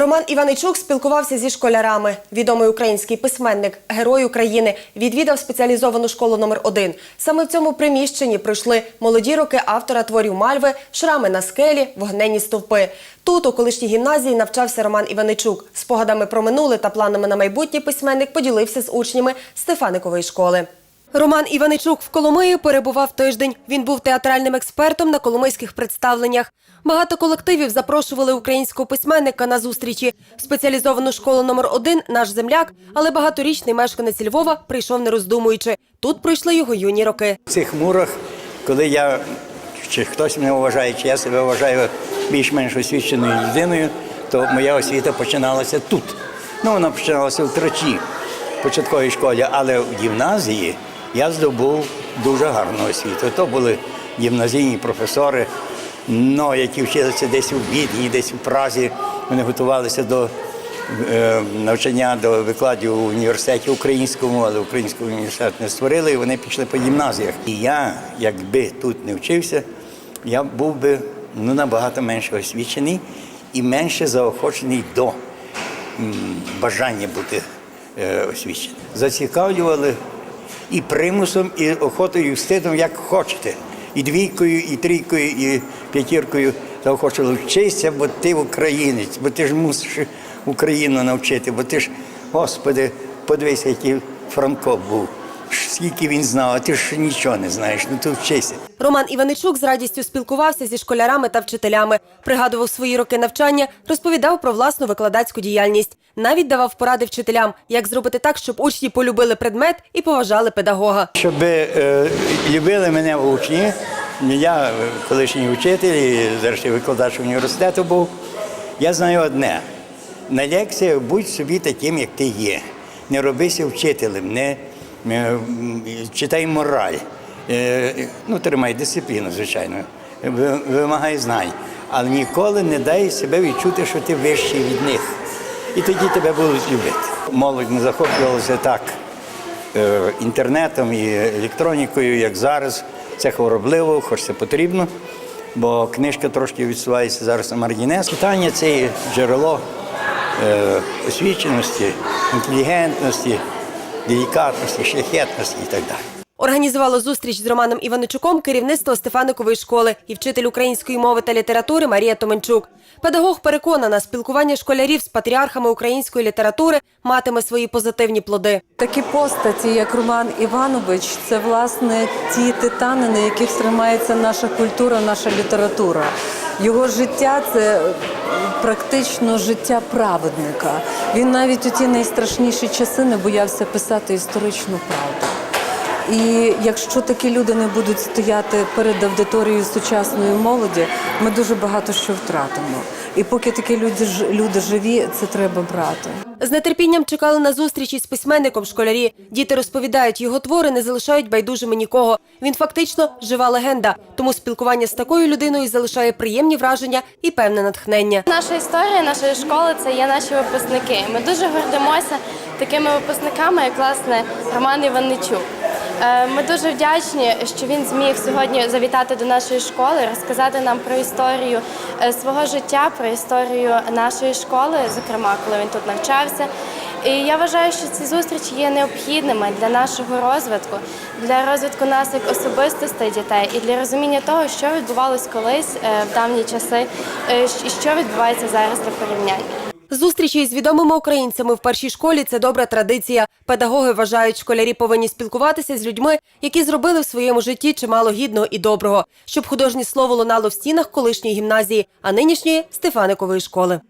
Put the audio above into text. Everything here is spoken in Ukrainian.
Роман Іваничук спілкувався зі школярами. Відомий український письменник, герой України, відвідав спеціалізовану школу номер 1 Саме в цьому приміщенні пройшли молоді роки автора творів Мальви, шрами на скелі, вогненні стовпи. Тут, у колишній гімназії, навчався Роман Іваничук. Спогадами про минуле та планами на майбутнє письменник поділився з учнями Стефаникової школи. Роман Іваничук в Коломиї перебував тиждень. Він був театральним експертом на коломийських представленнях. Багато колективів запрошували українського письменника на зустрічі. В спеціалізовану школу номер 1 наш земляк, але багаторічний мешканець Львова прийшов не роздумуючи. Тут пройшли його юні роки. В цих мурах, коли я чи хтось мене вважає, чи я себе вважаю більш-менш освіченою людиною, то моя освіта починалася тут. Ну, вона починалася в Трачі, в початковій школі, але в гімназії я здобув дуже гарну освіту. То були гімназійні професори, ну, які вчилися десь у Відні, десь у Празі. Вони готувалися до е, навчання до викладів у університеті українському, але український університет не створили, і вони пішли по гімназіях. І я, якби тут не вчився, я був би ну, набагато менше освічений і менше заохочений до бажання бути е, освіченим. Зацікавлювали і примусом, і охотою, і стидом, як хочете. І двійкою, і трійкою, і п'ятіркою заохочували вчися, бо ти українець, бо ти ж мусиш Україну навчити, бо ти ж, Господи, подивися, який Франко був. Скільки він знав, а ти ж нічого не знаєш, ну то вчися. Роман Іваничук з радістю спілкувався зі школярами та вчителями, пригадував свої роки навчання, розповідав про власну викладацьку діяльність. Навіть давав поради вчителям, як зробити так, щоб учні полюбили предмет і поважали педагога. Щоб е, любили мене учні, я колишній вчитель, і зараз викладач університету був. Я знаю одне: на лекціях будь собі таким, як ти є. Не робися вчителем, не читай мораль. Е, ну, тримай дисципліну, звичайно, ви- вимагай знань. Але ніколи не дай себе відчути, що ти вищий від них. І тоді тебе будуть любити. Молодь не захоплювалася так е, інтернетом і електронікою, як зараз. Це хворобливо, хоч це потрібно, бо книжка трошки відсувається зараз на маргінес. Читання це джерело е, освіченості, інтелігентності, делікатності, шляхетності і так далі. Організувало зустріч з Романом Іваничуком керівництво Стефаникової школи і вчитель української мови та літератури Марія Томенчук. Педагог переконана, спілкування школярів з патріархами української літератури матиме свої позитивні плоди. Такі постаті, як Роман Іванович, це власне ті титани, на яких тримається наша культура, наша література. Його життя це практично життя праведника. Він навіть у ті найстрашніші часи не боявся писати історичну правду. І якщо такі люди не будуть стояти перед аудиторією сучасної молоді, ми дуже багато що втратимо. І поки такі люди, люди живі, це треба брати. З нетерпінням чекали на зустрічі з письменником школярі. Діти розповідають, його твори не залишають байдужими нікого. Він фактично жива легенда. Тому спілкування з такою людиною залишає приємні враження і певне натхнення. Наша історія нашої школи це є наші випускники. Ми дуже гордимося такими випускниками, як власне Роман Іванничук. Е, Ми дуже вдячні, що він зміг сьогодні завітати до нашої школи, розказати нам про історію е, свого життя, про історію нашої школи, зокрема, коли він тут навчався. І я вважаю, що ці зустрічі є необхідними для нашого розвитку, для розвитку нас як особистостей дітей і для розуміння того, що відбувалось колись е, в давні часи, і що відбувається зараз для порівняння. Зустрічі з відомими українцями в першій школі це добра традиція. Педагоги вважають, школярі повинні спілкуватися з людьми, які зробили в своєму житті чимало гідного і доброго, щоб художнє слово лунало в стінах колишньої гімназії, а нинішньої Стефаникової школи.